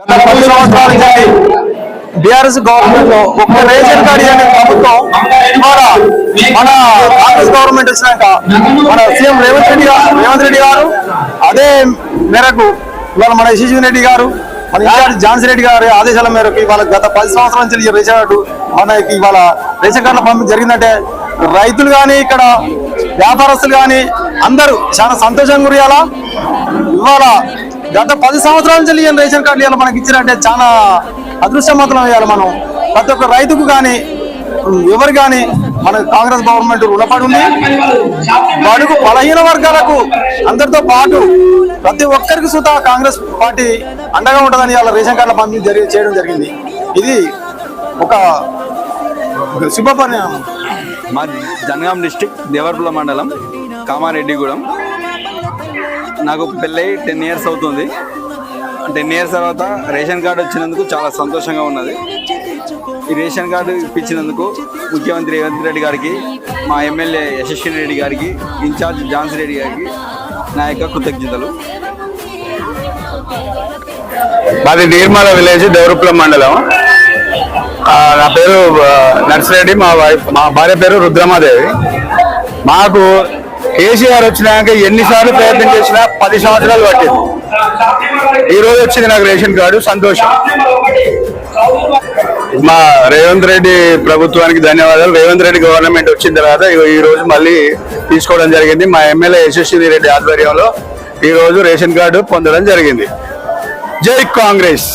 గత పది బీఆర్ఎస్ గవర్నమెంట్లో ఒక రేషన్ కార్డు ఇవ్వని ప్రభుత్వం మన కాంగ్రెస్ గవర్నమెంట్ వచ్చినాక మన సీఎం రేవంత్ రెడ్డి గారు రేవంత్ రెడ్డి గారు అదే మేరకు ఇవాళ మన శిశువన్ రెడ్డి గారు మన ఇన్ఛార్జ్ ఝాన్సీ రెడ్డి గారి ఆదేశాల మేరకు ఇవాళ గత పది సంవత్సరాల నుంచి రేషన్ కార్డు మనకి ఇవాళ రేషన్ కార్డుల పంపిణీ జరిగిందంటే రైతులు కానీ ఇక్కడ వ్యాపారస్తులు కానీ అందరూ చాలా సంతోషంగా గురియాలా ఇవాళ. గత పది సంవత్సరాల నుంచి ఈయన రేషన్ కార్డులు ఇవాళ మనకి ఇచ్చినట్టే చాలా అదృష్టం అయ్యాలి ఇవ్వాలి మనం. ప్రతి ఒక్క రైతుకు కానీ ఎవరు కానీ మన కాంగ్రెస్ గవర్నమెంట్ రుణపడి ఉంది. బడుగు బలహీన వర్గాలకు అందరితో పాటు ప్రతి ఒక్కరికి సుతా కాంగ్రెస్ పార్టీ అండగా ఉంటుందని ఇవాళ రేషన్ కార్డుల పంపిణీ జరిగి చేయడం జరిగింది. ఇది ఒక శుభ పరిణామం మా జనగాం డిస్టిక్ దేవరపుల మండలం కామారెడ్డిగూడెం. నాకు పెళ్ళై టెన్ ఇయర్స్ అవుతుంది. టెన్ ఇయర్స్ తర్వాత రేషన్ కార్డు వచ్చినందుకు చాలా సంతోషంగా ఉన్నది. ఈ రేషన్ కార్డు ఇప్పించినందుకు ముఖ్యమంత్రి రేవంత్ రెడ్డి గారికి మా ఎమ్మెల్యే యశస్వి రెడ్డి గారికి ఇన్ఛార్జ్ జాన్సీ రెడ్డి గారికి నా యొక్క కృతజ్ఞతలు. మాది నిర్మల విలేజ్ దేవరపుల మండలం. నా పేరు నర్సిరెడ్డి మా వైఫ్ మా భార్య పేరు రుద్రమాదేవి. మాకు కేసీఆర్ వచ్చినాక ఎన్నిసార్లు ప్రయత్నం చేసినా పది సంవత్సరాలు పట్టింది. ఈ రోజు వచ్చింది నాకు రేషన్ కార్డు సంతోషం. మా రేవంత్ రెడ్డి ప్రభుత్వానికి ధన్యవాదాలు. రేవంత్ రెడ్డి గవర్నమెంట్ వచ్చిన తర్వాత ఈ రోజు మళ్ళీ తీసుకోవడం జరిగింది. మా ఎమ్మెల్యే యశస్వి రెడ్డి ఆధ్వర్యంలో ఈ రోజు రేషన్ కార్డు పొందడం జరిగింది. జై కాంగ్రెస్!